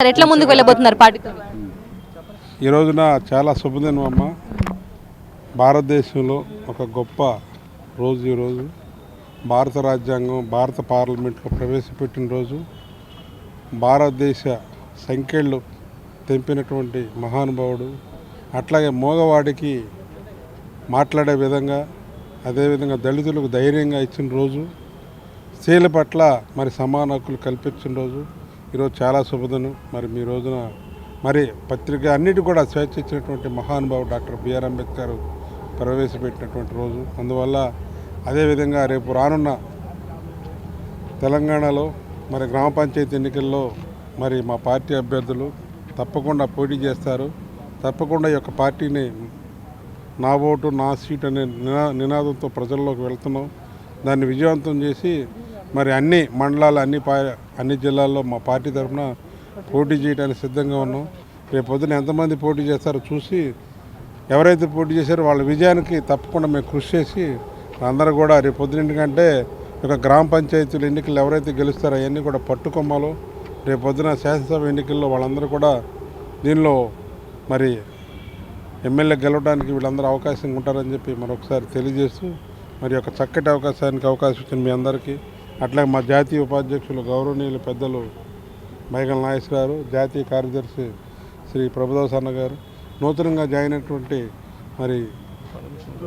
ఎట్లా ముందుకు వెళ్ళబోతున్నారు పార్టీతో ఈ రోజున చాలా శుభదినం అమ్మ భారతదేశంలో ఒక గొప్ప రోజు ఈరోజు భారత రాజ్యాంగం భారత పార్లమెంట్లో ప్రవేశపెట్టిన రోజు. భారతదేశ సంఖ్యలు తెంపినటువంటి మహానుభావుడు. అట్లాగే మోగవాడికి మాట్లాడే విధంగా అదేవిధంగా దళితులకు ధైర్యంగా ఇచ్చిన రోజు. స్త్రీల పట్ల మరి సమాన హక్కులు కల్పించిన రోజు. ఈరోజు చాలా శుభదనం. మరి మీ రోజున మరి పత్రిక అన్నిటి కూడా స్వేచ్ఛ ఇచ్చినటువంటి మహానుభావు డాక్టర్ బిఆర్ అంబేద్కర్ ప్రవేశపెట్టినటువంటి రోజు. అందువల్ల అదేవిధంగా రేపు రానున్న తెలంగాణలో మరి గ్రామ పంచాయతీ ఎన్నికల్లో మరి మా పార్టీ అభ్యర్థులు తప్పకుండా పోటీ చేస్తారు. తప్పకుండా ఈ యొక్క పార్టీని నా ఓటు నా సీట్ అనే నినా నినాదంతో ప్రజల్లోకి వెళ్తున్నాం. దాన్ని విజయవంతం చేసి మరి అన్ని మండలాలు అన్ని అన్ని జిల్లాల్లో మా పార్టీ తరఫున పోటీ చేయడానికి సిద్ధంగా ఉన్నాం. రేపు పొద్దున ఎంతమంది పోటీ చేస్తారో చూసి ఎవరైతే పోటీ చేశారో వాళ్ళ విజయానికి తప్పకుండా మేము కృషి చేసి అందరూ కూడా రేపు పొద్దున ఎందుకంటే ఒక గ్రామ పంచాయతీల ఎన్నికలు ఎవరైతే గెలుస్తారో అవన్నీ కూడా పట్టుకొమ్మాలో రేపు పొద్దున శాసనసభ ఎన్నికల్లో వాళ్ళందరూ కూడా దీనిలో మరి ఎమ్మెల్యే గెలవడానికి వీళ్ళందరూ అవకాశం ఉంటారని చెప్పి మరొకసారి తెలియజేస్తూ మరి ఒక చక్కటి అవకాశానికి అవకాశం ఇచ్చిన మీ అందరికీ అట్లాగే మా జాతీయ ఉపాధ్యక్షులు గౌరవనీయులు పెద్దలు మైగల్ నాయస్ గారు జాతీయ కార్యదర్శి శ్రీ ప్రభుదాస్ అన్న గారు నూతనంగా జాయిన్ అయినటువంటి మరి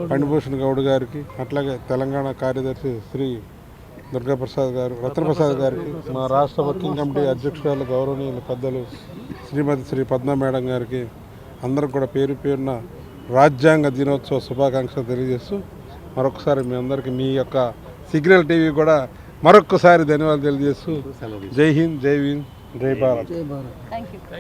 పండిభూషణ్ గౌడ్ గారికి అట్లాగే తెలంగాణ కార్యదర్శి శ్రీ దుర్గాప్రసాద్ గారు రత్నప్రసాద్ గారికి మా రాష్ట్ర వర్కింగ్ కమిటీ అధ్యక్షురాలు గౌరవనీయులు పెద్దలు శ్రీమతి శ్రీ పద్మ మేడం గారికి అందరికి కూడా పేరు పేరున రాజ్యాంగ దినోత్సవ శుభాకాంక్షలు తెలియజేస్తూ మరొకసారి మీ అందరికీ మీ యొక్క సిగ్నల్ టీవీ కూడా మరొకసారి ధన్యవాదాలు తెలియజేస్తూ జై హింద్ జై హింద్ జై భారత్.